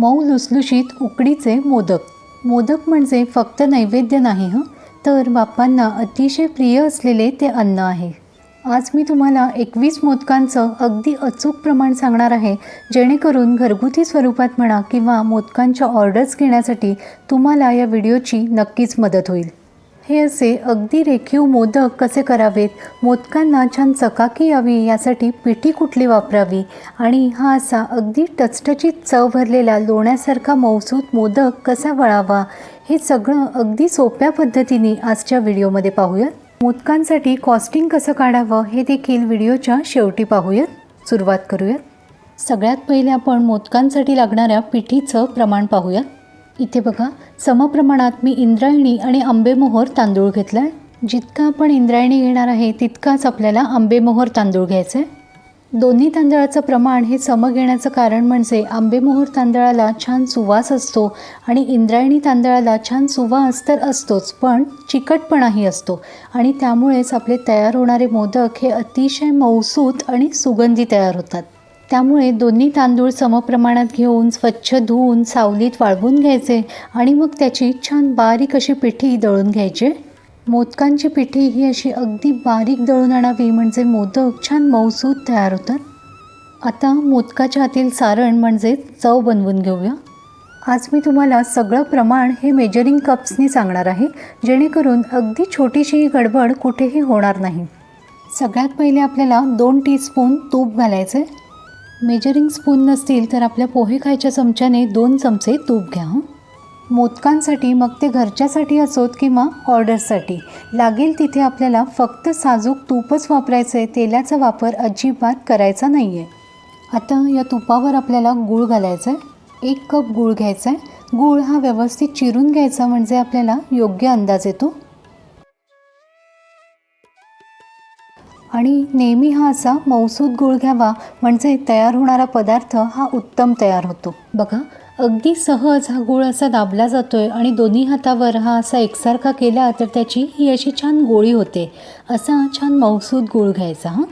मऊ लुसलुशीत उकडीचे मोदक. मोदक म्हणजे फक्त नैवेद्य नाही हं? तर बाप्पांना अतिशय प्रिय असलेले ते अन्न आहे. आज मी तुम्हाला एकवीस मोदकांचं अगदी अचूक प्रमाण सांगणार आहे जेणेकरून घरगुती स्वरूपात म्हणा किंवा मोदकांच्या ऑर्डर्स घेण्यासाठी तुम्हाला या व्हिडिओची नक्कीच मदत होईल. हे असे अगदी रेखीव मोदक कसे करावेत? मोदकांना छान चकाकी यावी यासाठी पिठी कुठली वापरावी? आणि हा असा अगदी टचटचीत चव भरलेला लोण्यासारखा मौसूत मोदक कसा वळावा? हे सगळं अगदी सोप्या पद्धतीने आजच्या व्हिडिओमध्ये पाहूयात. मोदकांसाठी कॉस्टिंग कसं काढावं हे देखील व्हिडिओच्या शेवटी पाहूयात. सुरुवात करूयात. सगळ्यात पहिले आपण मोदकांसाठी लागणाऱ्या पिठीचं प्रमाण पाहूयात. इथे बघा समप्रमाणात मी इंद्रायणी आणि आंबेमोहर तांदूळ घेतला आहे जितका आपण इंद्रायणी घेणार आहे तितकाच आपल्याला आंबेमोहर तांदूळ घ्यायचं आहे दोन्ही तांदळाचं प्रमाण हे सम घेण्याचं कारण म्हणजे आंबेमोहोर तांदळाला छान सुवास असतो आणि इंद्रायणी तांदळाला छान सुवास तर असतोच पण चिकटपणाही असतो. आणि त्यामुळेच आपले तयार होणारे मोदक हे अतिशय मौसूत आणि सुगंधी तयार होतात. त्यामुळे दोन्ही तांदूळ समप्रमाणात घेऊन स्वच्छ धुवून सावलीत वाळवून घ्यायचे आणि मग त्याची छान बारीक अशी पिठी दळून घ्यायची. मोदकांची पिठी ही अशी अगदी बारीक दळून आणावी म्हणजे मोदक छान मऊसूद तयार होतात. आता मोदकाच्या आतील सारण म्हणजे चव बनवून घेऊया. आज मी तुम्हाला सगळं प्रमाण हे मेजरिंग कप्सनी सांगणार आहे जेणेकरून अगदी छोटीशी गडबड कुठेही होणार नाही. सगळ्यात पहिले आपल्याला दोन टीस्पून तूप घालायचे. मेजरिंग स्पून नसतील तर आपल्या पोहे खायच्या चमच्याने दोन चमचे तूप घ्या मोदकांसाठी मग ते घरच्यासाठी असोत किंवा ऑर्डरसाठी. लागेल तिथे आपल्याला फक्त साजूक तूपच वापरायचं आहे तेलाचा वापर अजिबात करायचा नाही आहे आता या तुपावर आपल्याला गूळ घालायचा आहे एक कप गूळ घ्यायचा आहे गूळ हा व्यवस्थित चिरून घ्यायचा म्हणजे आपल्याला योग्य अंदाज येतो. आणि नेहमी हा असा मौसूद गूळ घ्यावा म्हणजे तयार होणारा पदार्थ हा उत्तम तयार होतो. बघा अगदी सहज हा गूळ असा दाबला जातोय आणि दोन्ही हातावर हा असा एकसारखा केला तर त्याची ही अशी छान गोळी होते. असा छान मौसूद गूळ घ्यायचा हां?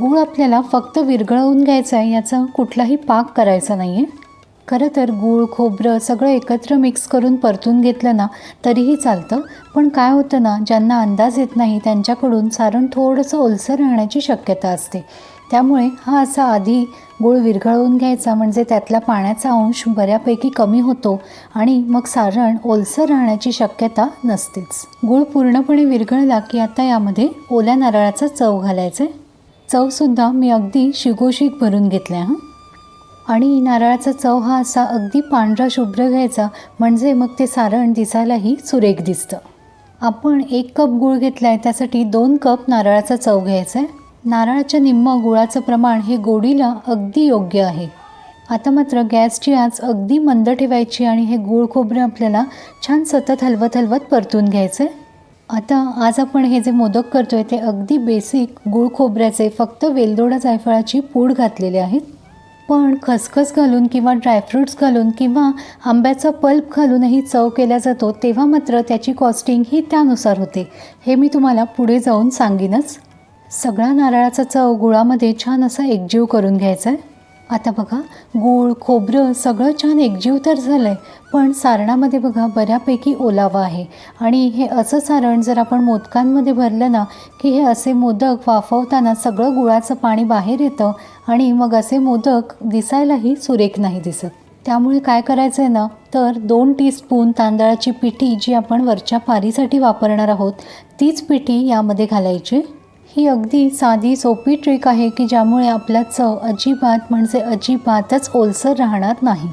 गूळ आपल्याला फक्त विरघळवून घ्यायचा आहे याचा कुठलाही पाक करायचा नाही आहे खरं तर गूळ खोबरं सगळं एकत्र मिक्स करून परतून घेतलं ना तरीही चालतं. पण काय होतं ना ज्यांना अंदाज येत नाही त्यांच्याकडून सारण थोडंसं ओलसर राहण्याची शक्यता असते. त्यामुळे हा असा आधी गूळ विरघळवून घ्यायचा म्हणजे त्यातला पाण्याचा अंश बऱ्यापैकी कमी होतो आणि मग सारण ओलसर राहण्याची शक्यता नसतेच. गूळ पूर्णपणे विरघळला की आता यामध्ये ओल्या नारळाचा चव घालायचा आहे चवसुद्धा मी अगदी शिगोशीक भरून घेतल्या हां. आणि नारळाचा चव हा असा अगदी पांढरा शुभ्र घ्यायचा. म्हणजे मग ते सारण दिसायलाही सुरेख दिसतं. आपण एक कप गूळ घेतला आहे त्यासाठी दोन कप नारळाचा चव घ्यायचा आहे नारळाच्या निम्म गुळाचं प्रमाण हे गोडीला अगदी योग्य आहे. आता मात्र गॅसची आच अगदी मंद ठेवायची आणि हे गूळ खोबरं आपल्याला छान सतत हलवत हलवत परतून घ्यायचं आहे आता आज आपण हे जे मोदक करतोय ते अगदी बेसिक गूळ खोबऱ्याचे फक्त वेलदोडा जायफळाची पूड घातलेले आहेत. पण खसखस घालून किंवा ड्रायफ्रूट्स घालून किंवा आंब्याचा पल्प घालूनही चव केला जातो तेव्हा मात्र त्याची कॉस्टिंग ही त्यानुसार होते. हे मी तुम्हाला पुढे जाऊन सांगीनच. सगळा नारळाचा चव गुळामध्ये छान असा एकजीव करून घ्यायचा आहे आता बघा गूळ खोबरं सगळं छान एकजीव तर झालं आहे पण सारणामध्ये बघा बऱ्यापैकी ओलावा आहे. आणि हे असं सारण जर आपण मोदकांमध्ये भरलं ना की हे असे मोदक वाफवताना सगळं गुळाचं पाणी बाहेर येतं आणि मग असे मोदक दिसायलाही सुरेख नाही दिसत. त्यामुळे काय करायचं आहे ना तर दोन टीस्पून तांदळाची पिठी जी आपण वरच्या पारीसाठी वापरणार आहोत तीच पिठी यामध्ये घालायची. ही अगदी साधी सोपी ट्रिक आहे की ज्यामुळे आपला चव अजिबात म्हणजे अजिबातच ओलसर राहणार नाही.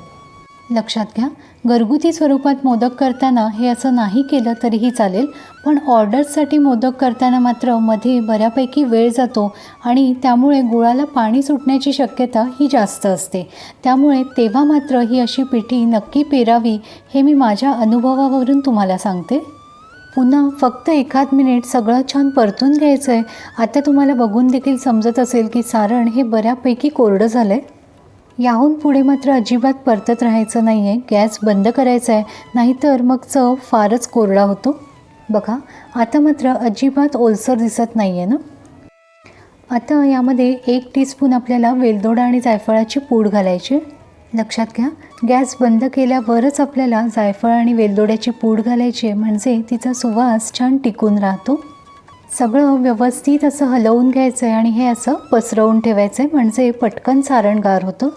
लक्षात घ्या घरगुती स्वरूपात मोदक करताना हे असं नाही केलं तरीही चालेल पण ऑर्डर्ससाठी मोदक करताना मात्रमध्ये बऱ्यापैकी वेळ जातो आणि त्यामुळे गुळाला पाणी सुटण्याची शक्यता ही जास्त असते. त्यामुळे तेव्हा मात्र ही अशी पिठी नक्की पेरावी हे मी माझ्या अनुभवावरून तुम्हाला सांगते. पुन्हा फक्त एखाद मिनिट सगळं छान परतून घ्यायचं आहे आता तुम्हाला बघून देखील समजत असेल की सारण हे बऱ्यापैकी कोरडं झालं आहे याहून पुढे मात्र अजिबात परतत राहायचं नाही आहे गॅस बंद करायचा आहे नाहीतर मग चव फारच कोरडा होतो. बघा आता मात्र अजिबात ओलसर दिसत नाही आहे ना? आता यामध्ये एक टीस्पून आपल्याला वेलदोडा आणि जायफळाची पूड घालायची. लक्षात घ्या गॅस बंद केल्यावरच आपल्याला जायफळ आणि वेलदोड्याची पूड घालायची आहे म्हणजे तिचा सुवास छान टिकून राहतो. सगळं व्यवस्थित असं हलवून घ्यायचं आहे आणि हे असं पसरवून ठेवायचं आहे म्हणजे पटकन सारणगार होतं.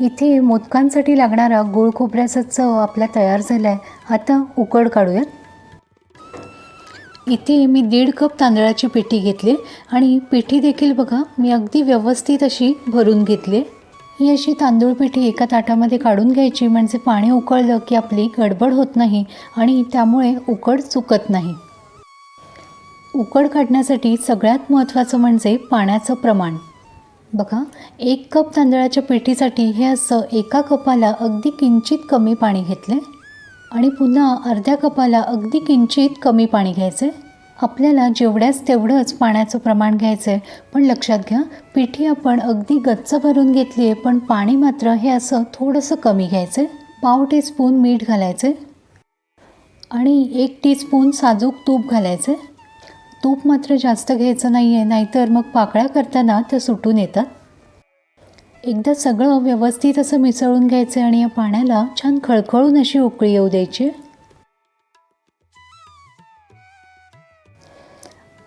इथे मोदकांसाठी लागणारा गुळ खोबऱ्याचा चव आपला तयार झाला आहे आता उकड काढूयात. इथे मी दीड कप तांदळाची पिठी घेतली आणि पिठी देखील बघा मी अगदी व्यवस्थित अशी भरून घेतली. ही अशी तांदूळ पिठी एका ताटामध्ये काढून घ्यायची म्हणजे पाणी उकळलं की आपली गडबड होत नाही आणि त्यामुळे उकड चुकत नाही. उकड काढण्यासाठी सगळ्यात महत्त्वाचं म्हणजे पाण्याचं प्रमाण. बघा एक कप तांदळाच्या पिठीसाठी हे असं एका कपाला अगदी किंचित कमी पाणी घेतले आणि पुन्हा अर्ध्या कपाला अगदी किंचित कमी पाणी घ्यायचे आपल्याला जेवढ्याच तेवढंच पाण्याचं प्रमाण घ्यायचं आहे पण लक्षात घ्या पिठी आपण अगदी गच्च भरून घेतली आहे पण पाणी मात्र हे असं थोडंसं कमी घ्यायचं आहे पाव टीस्पून मीठ घालायचे आणि एक टीस्पून साजूक तूप घालायचे तूप मात्र जास्त घ्यायचं नाही आहे नाहीतर मग पाकळ्या करताना त्या सुटून येतात. एकदा सगळं व्यवस्थित असं मिसळून घ्यायचं आणि या पाण्याला छान खळखळून अशी उकळी येऊ द्यायची.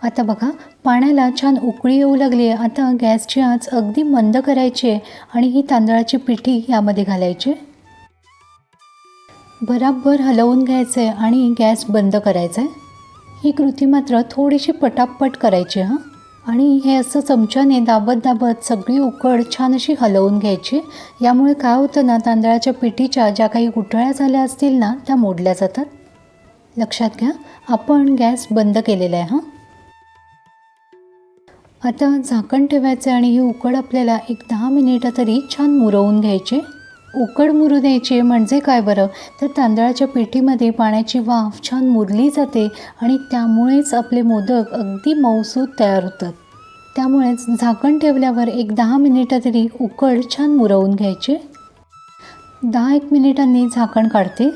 आता बघा पाण्याला छान उकळी येऊ लागली आहे. आता गॅसची आच अगदी मंद करायची आहे आणि ही तांदळाची पिठी यामध्ये घालायची बराबर हलवून घ्यायचं आहे आणि गॅस बंद करायचा आहे. ही कृती मात्र थोडीशी पटापट करायची हां. आणि हे असं चमच्याने दाबत दाबत सगळी उकड छान अशी हलवून घ्यायची यामुळे काय होतं ना तांदळाच्या पिठीच्या ज्या काही गुठळ्या झाल्या असतील ना त्या मोडल्या जातात. लक्षात घ्या आपण गॅस बंद केलेला आहे हां. आता झाकण ठेवायचं आणि ही उकड आपल्याला एक दहा मिनिटं तरी छान मुरवून घ्यायची. उकड मुरू द्यायची म्हणजे काय बरं? तर तांदळाच्या पिठीमध्ये पाण्याची वाफ छान मुरली जाते आणि त्यामुळेच आपले मोदक अगदी मऊसूत तयार होतात. त्यामुळेच झाकण ठेवल्यावर एक दहा मिनिटं तरी उकड छान मुरवून घ्यायचे. दहा एक मिनिटांनी झाकण काढते.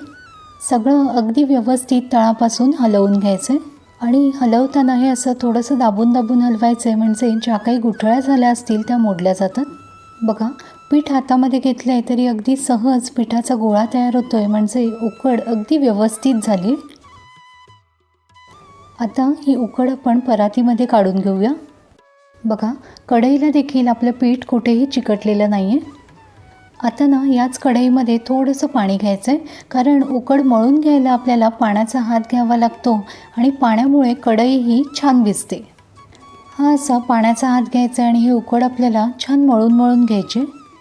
सगळं अगदी व्यवस्थित तळापासून हलवून घ्यायचं. आणि हलवताना हे असं थोडंसं दाबून दाबून हलवायचं आहे म्हणजे ज्या काही गुठळ्या झाल्या असतील त्या मोडल्या जातात. बघा पीठ हातामध्ये घेतलं आहे तरी अगदी सहज पिठाचा गोळा तयार होतो आहे म्हणजे उकड अगदी व्यवस्थित झाली. आता ही उकड आपण परातीमध्ये काढून घेऊया. बघा कढईला देखील आपलं पीठ कुठेही चिकटलेलं नाही आहे आता ना याच कढईमध्ये थोडंसं पाणी घ्यायचं आहे कारण उकड मळून घ्यायला आपल्याला पाण्याचा हात घ्यावा लागतो आणि पाण्यामुळे कढई ही छान भिजते हा असा पाण्याचा हात घ्यायचा आणि ही उकड आपल्याला छान मळून मळून घ्यायची.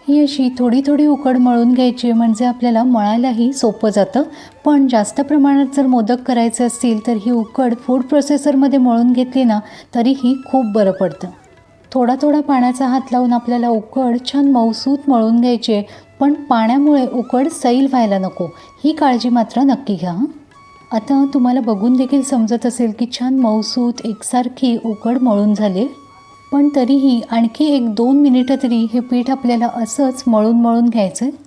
ही अशी थोडी थोडी उकड मळून घ्यायची म्हणजे आपल्याला मळायलाही सोपं जातं. पण जास्त प्रमाणात जर मोदक करायचे असतील तर ही उकड फूड प्रोसेसरमध्ये मळून घेतली ना तरीही खूप बरं पडतं. थोडा थोडा पाण्याचा हात लावून आपल्याला उकड छान मऊसूत मळून घ्यायची. आहे पण पाण्यामुळे उकड सैल व्हायला नको. ही काळजी मात्र नक्की घ्या आता तुम्हाला बघून देखील समजत असेल की छान मऊसूत एकसारखी उकड मळून झाली. पण तरीही आणखी एक दोन मिनिटं तरी हे पीठ आपल्याला असंच मळून मळून घ्यायचं आहे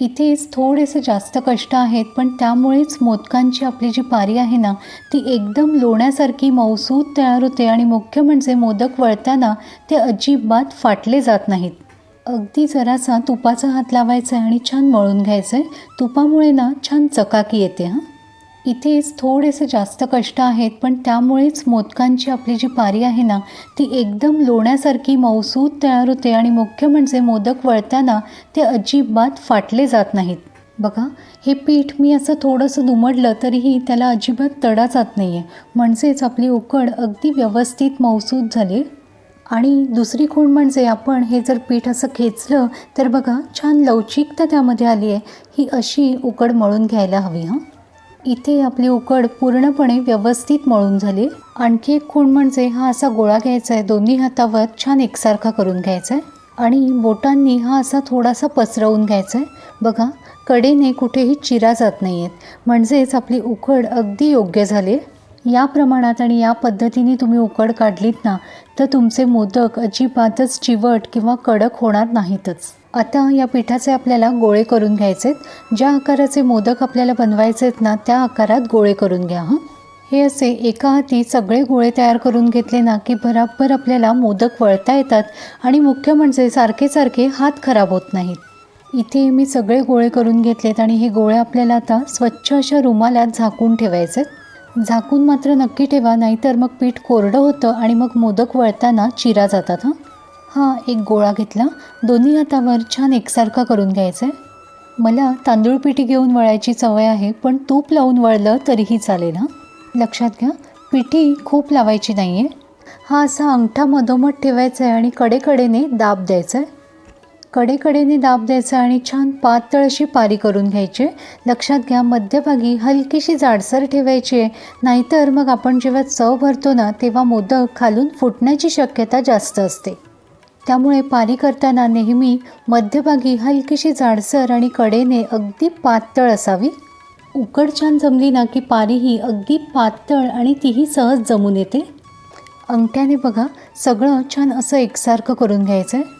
इथेच थोडेसे जास्त कष्ट आहेत पण त्यामुळेच मोदकांची आपली जी पारी आहे ना ती एकदम लोण्यासारखी मौसूद तयार होते आणि मुख्य म्हणजे मोदक वळताना ते अजिबात फाटले जात नाहीत. अगदी जरासा तुपाचा हात लावायचा आहे आणि छान मळून घ्यायचं आहे तुपामुळे ना छान चकाकी येते हां. इथेच थोडेसे जास्त कष्ट आहेत पण त्यामुळेच मोदकांची आपली जी पारी आहे ना ती एकदम लोण्यासारखी मौसूद तयार होते आणि मुख्य म्हणजे मोदक वळताना ते अजिबात फाटले जात नाहीत. बघा हे पीठ मी असं थोडंसं दुमडलं तरीही त्याला अजिबात तडा जात नाही आहे म्हणजेच आपली उकड अगदी व्यवस्थित मौसूद झाली. आणि दुसरी खूण म्हणजे आपण हे जर पीठ असं खेचलं तर बघा छान लवचिकता त्यामध्ये आली आहे ही अशी उकड मळून घ्यायला हवी हां. इथे आपली उकड पूर्णपणे व्यवस्थित मळून झाली. आणखी एक खूण म्हणजे हा असा गोळा घ्यायचा आहे. दोन्ही हातावर छान एकसारखा करून घ्यायचा आहे. आणि बोटांनी हा असा थोडासा पसरवून घ्यायचा आहे. बघा कडेने कुठेही चिरा जात नाही आहेत म्हणजेच आपली उकड अगदी योग्य झाली. या प्रमाणात आणि या पद्धतीने तुम्ही उकड काढलीत ना तर तुमचे मोदक अजिबातच चिवट किंवा कडक होणार नाहीतच. आता या पिठाचे आपल्याला गोळे करून घ्यायचे आहेत ज्या आकाराचे मोदक आपल्याला बनवायचे आहेत ना त्या आकारात गोळे करून घ्या हं. हे असे एका हाती सगळे गोळे तयार करून घेतले ना की बराबर आपल्याला मोदक वळता येतात आणि मुख्य म्हणजे सारखे सारखे हात खराब होत नाहीत. इथे मी सगळे गोळे करून घेतलेत आणि हे गोळे आपल्याला आता स्वच्छ अशा रुमालात झाकून ठेवायचे झाकून मात्र नक्की ठेवा नाहीतर मग पीठ कोरडं होतं आणि मग मोदक वळताना चिरा जातात हां. हा एक गोळा घेतला. दोन्ही हातावर छान एकसारखा करून घ्यायचा आहे मला तांदूळ पिठी घेऊन वळायची सवय आहे पण तूप लावून वळलं तरीही चालेल हां? लक्षात घ्या पिठी खूप लावायची नाही आहे हा असा अंगठा मधोमध ठेवायचा आहे आणि कडेकडेने दाब द्यायचा आहे कडेकडेने दाब द्यायचा आणि छान पातळ अशी पारी करून घ्यायची. लक्षात घ्या मध्यभागी हलकीशी जाडसर ठेवायची. आहे नाहीतर मग आपण जेव्हा चव भरतो ना तेव्हा मोदक खालून फुटण्याची शक्यता जास्त असते. त्यामुळे पारी करताना नेहमी मध्यभागी हलकीशी जाडसर आणि कडेने अगदी पातळ असावी. उकड छान जमली ना की पारी ही अगदी पातळ आणि तीही सहज जमून येते. अंगठ्याने बघा सगळं छान असं एकसारखं करून घ्यायचं आहे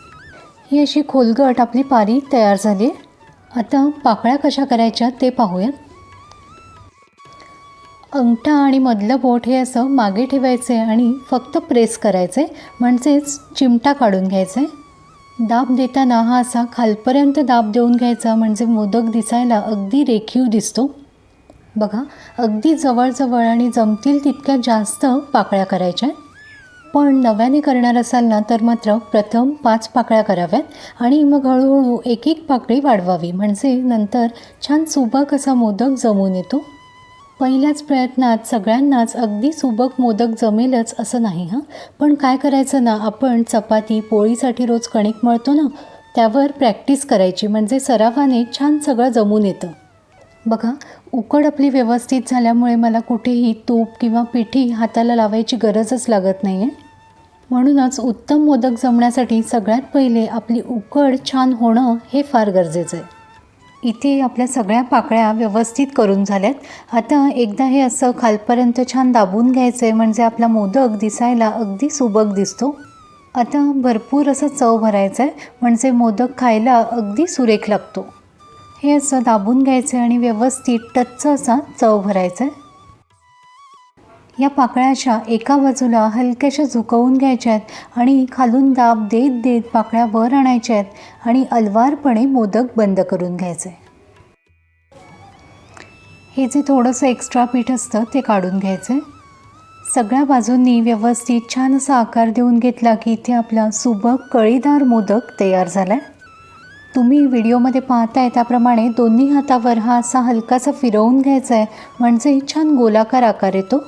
ही अशी खोलगट आपली पारी तयार झाली आहे आता पाकळ्या कशा करायच्या ते पाहूयात. अंगठा आणि मधलं बोट हे असं मागे ठेवायचे आणि फक्त प्रेस करायचं आहे म्हणजेच चिमटा काढून घ्यायचे. आहे दाब देताना हा असा खालपर्यंत दाब देऊन घ्यायचा म्हणजे मोदक दिसायला अगदी रेखीव दिसतो. बघा अगदी जवळजवळ आणि जमतील तितक्या जास्त पाकळ्या करायच्या. पण नव्याने करणार असाल ना तर मात्र प्रथम पाच पाकळ्या कराव्यात आणि मग हळूहळू एक एक पाकळी वाढवावी म्हणजे नंतर छान सुबक असा मोदक जमून येतो. पहिल्याच प्रयत्नात सगळ्यांनाच अगदी सुबक मोदक जमेलच असं नाही हां? पण काय करायचं ना? आपण चपाती पोळीसाठी रोज कणिक मळतो ना? त्यावर प्रॅक्टिस करायची म्हणजे सरावाने छान सगळं जमून येतं. बघा उकड आपली व्यवस्थित झाल्यामुळे मला कुठेही तूप किंवा पिठी हाताला लावायची गरजच लागत नाही आहे म्हणूनच उत्तम मोदक जमण्यासाठी सगळ्यात पहिले आपली उकड छान होणं हे फार गरजेचं आहे. इथे आपल्या सगळ्या पाकळ्या व्यवस्थित करून झाल्यात. आता एकदा हे असं खालपर्यंत छान दाबून घ्यायचं आहे म्हणजे आपला मोदक दिसायला अगदी सुबक दिसतो. आता भरपूर असं चव भरायचं आहे म्हणजे मोदक खायला अगदी सुरेख लागतो. हे असं दाबून घ्यायचं आहे आणि व्यवस्थित टच्च असा चव भरायचा आहे या पाकळ्याच्या एका बाजूला हलक्याशा झुकवून घ्यायच्या आहेत आणि खालून दाब देत देत पाकळ्या वर आणायच्या आहेत आणि अलवारपणे मोदक बंद करून घ्यायचे. हे जे थोडंसं एक्स्ट्रा पीठ असतं ते काढून घ्यायचं. सगळ्या बाजूंनी व्यवस्थित छान असा आकार देऊन घेतला की इथे आपला सुबक कळीदार मोदक तयार झाला आहे तुम्ही व्हिडिओमध्ये पाहताय त्याप्रमाणे दोन्ही हातावर हा असा हलकासा फिरवून घ्यायचा आहे म्हणजे छान गोलाकार आकार येतो.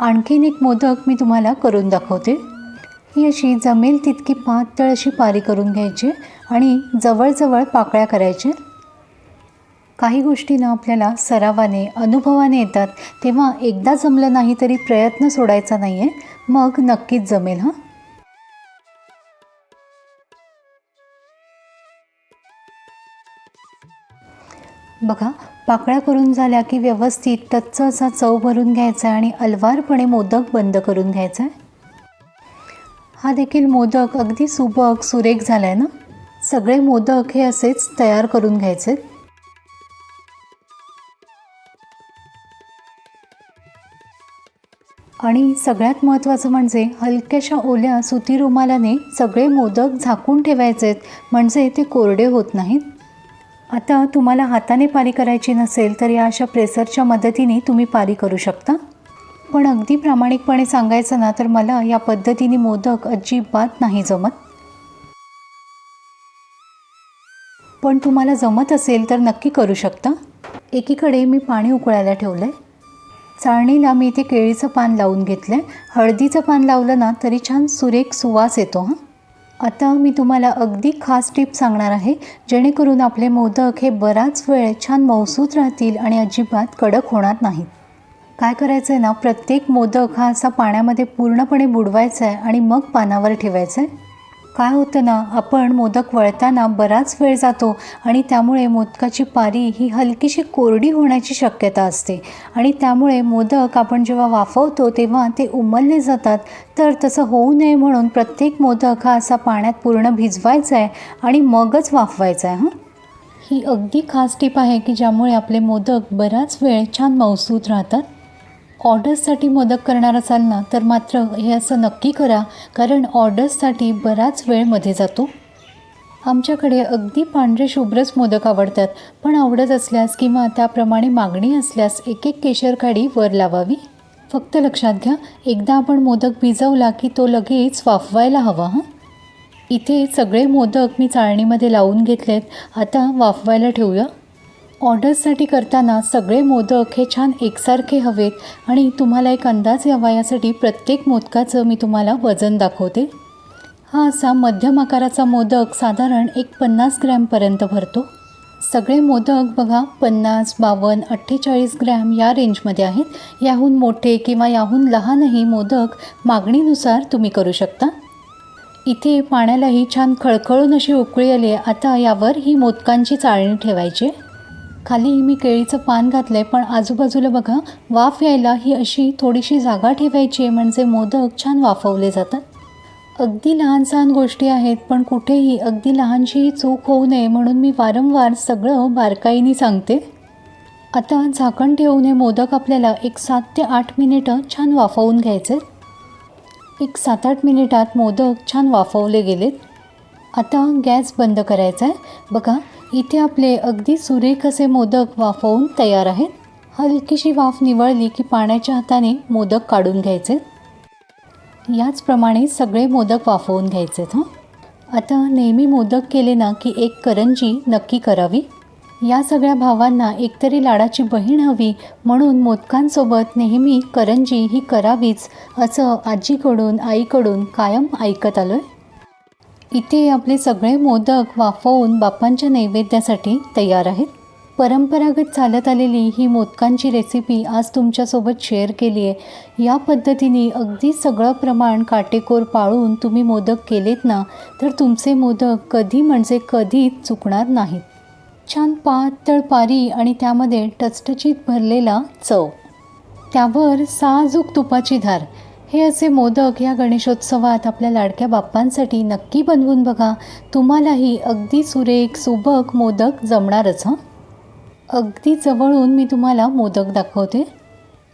आणखीन एक मोदक मी तुम्हाला करून दाखवते. ही अशी जमेल तितकी पातळ अशी पारी करून घ्यायची आणि जवळजवळ पाकळ्या करायच्या. काही गोष्टींना आपल्याला सरावाने अनुभवाने येतात. तेव्हा एकदा जमलं नाही तरी प्रयत्न सोडायचा नाही आहे मग नक्कीच जमेल हां? बघा पाकळ्या करून झाल्या की व्यवस्थित टच्च असा चव भरून घ्यायचा आहे आणि अलवारपणे मोदक बंद करून घ्यायचा? आहे हा देखील मोदक अगदी सुबक सुरेख झाला आहे ना? सगळे मोदक हे असेच तयार करून घ्यायचे? आणि सगळ्यात महत्त्वाचं म्हणजे हलक्याशा ओल्या सुती रुमालाने सगळे मोदक झाकून ठेवायचे आहेत म्हणजे ते कोरडे होत नाहीत? आता तुम्हाला हाताने पारी करायची नसेल तर या अशा प्रेसरच्या मदतीने तुम्ही पारी करू शकता. पण अगदी प्रामाणिकपणे सांगायचं ना तर मला या पद्धतीने मोदक अजिबात नाही जमत. पण तुम्हाला जमत असेल तर नक्की करू शकता. एकीकडे मी पाणी उकळायला ठेवलं आहे चाळणीला मी इथे केळीचं पान लावून घेतलं आहे हळदीचं पान लावलं ना तरी छान सुरेख सुवास येतो हां. आता मी तुम्हाला अगदी खास टिप सांगणार आहे जेणेकरून आपले मोदक हे बराच वेळ छान मौसूत राहतील आणि अजिबात कडक होणार नाहीत. काय करायचं आहे ना प्रत्येक मोदक हा असा पाण्यामध्ये पूर्णपणे बुडवायचा आहे आणि मग पानावर ठेवायचं आहे काय होतं ना आपण मोदक वळताना बराच वेळ जातो आणि त्यामुळे मोदकाची पारी ही हलकीशी कोरडी होण्याची शक्यता असते. आणि त्यामुळे मोदक आपण जेव्हा वाफवतो तेव्हा ते उमलले जातात. तर तसं होऊ नये म्हणून प्रत्येक मोदक हा असा पाण्यात पूर्ण भिजवायचा आहे आणि मगच वाफवायचा आहे हां? ही अगदी खास टीप आहे की ज्यामुळे आपले मोदक बराच वेळ छान मौसूत राहतात. ऑर्डर्ससाठी मोदक करणार असाल ना तर मात्र हे असं नक्की करा कारण ऑर्डर्ससाठी बराच वेळमध्ये जातो. आमच्याकडे अगदी पांढरे शुभ्रच मोदक आवडतात पण आवडत असल्यास किंवा त्याप्रमाणे मागणी असल्यास एक एक केशर काडी वर लावावी. फक्त लक्षात घ्या एकदा आपण मोदक भिजवला की तो लगेच वाफवायला हवा हां? इथे सगळे मोदक मी चाळणीमध्ये लावून घेतलेत आता वाफवायला ठेवूया. ऑर्डर्ससाठी करताना सगळे मोदक हे छान एकसारखे हवेत आणि तुम्हाला एक अंदाज यावा यासाठी प्रत्येक मोदकाचं मी तुम्हाला वजन दाखवते. हा असा मध्यम आकाराचा मोदक साधारण एक पन्नास ग्रॅमपर्यंत भरतो. सगळे मोदक बघा पन्नास बावन्न अठ्ठेचाळीस ग्रॅम या रेंजमध्ये आहेत. याहून मोठे किंवा याहून लहानही मोदक मागणीनुसार तुम्ही करू शकता. इथे पाण्यालाही छान खळखळून अशी उकळी आली आता यावर ही मोदकांची चाळणी ठेवायची आहे. खाली मी केळीचं पान घातलं आहे पण आजूबाजूला बघा वाफ यायला ही अशी थोडीशी जागा ठेवायची आहे म्हणजे मोदक छान वाफवले जातात. अगदी लहान सहान गोष्टी आहेत पण कुठेही अगदी लहानशीही चूक होऊ नये म्हणून मी वारंवार सगळं बारकाईने सांगते. आता झाकण ठेवून हे मोदक आपल्याला एक सात ते आठ मिनिटं छान वाफवून घ्यायचे. एक सात आठ मिनिटात मोदक छान वाफवले गेलेत. आता गॅस बंद करायचा आहे. बघा इथे आपले अगदी सुरेख असे मोदक वाफवून तयार आहेत. हलकीशी वाफ निवळली की पाण्याच्या हाताने मोदक काढून घ्यायचे. याचप्रमाणे सगळे मोदक वाफवून घ्यायचेत हां? आता नेहमी मोदक केले ना की एक करंजी नक्की करावी. या सगळ्या भावांना एकतरी लाडाची बहीण हवी म्हणून मोदकांसोबत नेहमी करंजी ही करावीच असं आजीकडून आईकडून कायम ऐकत आलो आहे इथे आपले सगळे मोदक वाफवून बाप्पांच्या नैवेद्यासाठी तयार आहेत. परंपरागत चालत आलेली ही मोदकांची रेसिपी आज तुमच्यासोबत शेअर केली आहे. या पद्धतीने अगदी सगळं प्रमाण काटेकोर पाळून तुम्ही मोदक केलेत ना तर तुमचे मोदक कधी म्हणजे कधीच चुकणार नाहीत. छान पातळ पारी आणि त्यामध्ये टचटचीत भरलेला चव. त्यावर साजूक तुपाची धार. हे असे मोदक या गणेशोत्सवात आपल्या लाडक्या बाप्पांसाठी नक्की बनवून बघा. तुम्हालाही अगदी सुरेख सुबक मोदक जमणारच हां? अगदी जवळून मी तुम्हाला मोदक दाखवते.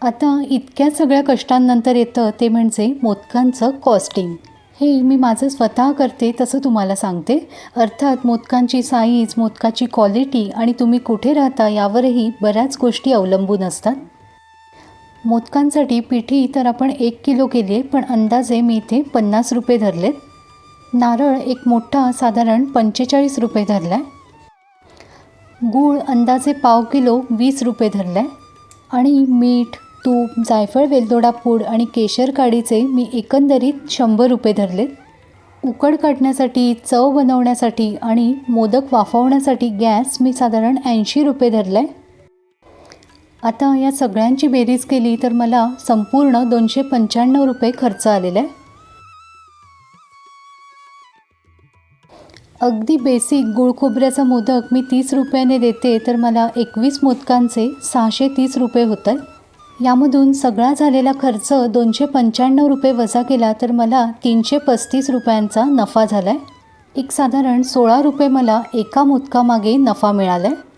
आता इतक्या सगळ्या कष्टांनंतर येतं ते म्हणजे मोदकांचं कॉस्टिंग हे मी माझं स्वतः करते तसं तुम्हाला सांगते. अर्थात मोदकांची साईज मोदकाची क्वालिटी आणि तुम्ही कुठे राहता यावरही बऱ्याच गोष्टी अवलंबून असतात. मोदकांसाठी पिठी तर आपण एक किलो केली आहे पण अंदाजे मी इथे पन्नास रुपये धरलेत नारळ एक मोठा साधारण पंचेचाळीस रुपये धरला आहे. गूळ अंदाजे पाव किलो वीस रुपये धरला आहे. आणि मीठ तूप जायफळ वेलदोडा पूड आणि केशर काडीचे मी एकंदरीत शंभर रुपये धरलेत उकड काढण्यासाठी चव बनवण्यासाठी आणि मोदक वाफवण्यासाठी गॅस मी साधारण ऐंशी रुपये धरला आहे. आता या सगळ्यांची बेरीज केली तर मला संपूर्ण दोनशे पंच्याण्णव रुपये खर्च आलेला आहे. अगदी बेसिक गुळखोबऱ्याचा मोदक मी तीस रुपयाने देते तर मला एकवीस मोदकांचे सहाशे तीस रुपये होत आहे यामधून सगळा झालेला खर्च दोनशे पंच्याण्णव रुपये वजा केला तर मला तीनशे पस्तीस रुपयांचा नफा झाला आहे एक साधारण सोळा रुपये मला एका मोदकामागे नफा मिळाला आहे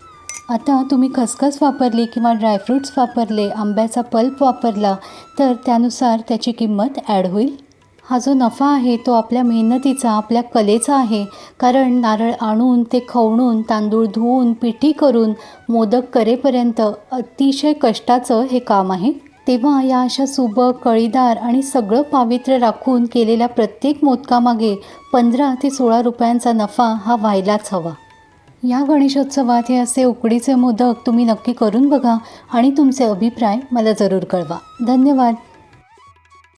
आता तुम्ही खसखस वापरली किंवा ड्रायफ्रूट्स वापरले आंब्याचा पल्प वापरला तर त्यानुसार त्याची किंमत ॲड होईल. हा जो नफा आहे तो आपल्या मेहनतीचा आपल्या कलेचा आहे. कारण नारळ आणून ते खवणून तांदूळ धुवून पिठी करून मोदक करेपर्यंत अतिशय कष्टाचं हे काम आहे. तेव्हा या अशा सुबक कळीदार आणि सगळं पावित्र्य राखून केलेल्या प्रत्येक मोदकामागे पंधरा ते सोळा रुपयांचा नफा हा व्हायलाच हवा. या गणेशोत्सवात हे असे उकडीचे मोदक तुम्ही नक्की करून बघा आणि तुमचे अभिप्राय मला जरूर कळवा. धन्यवाद.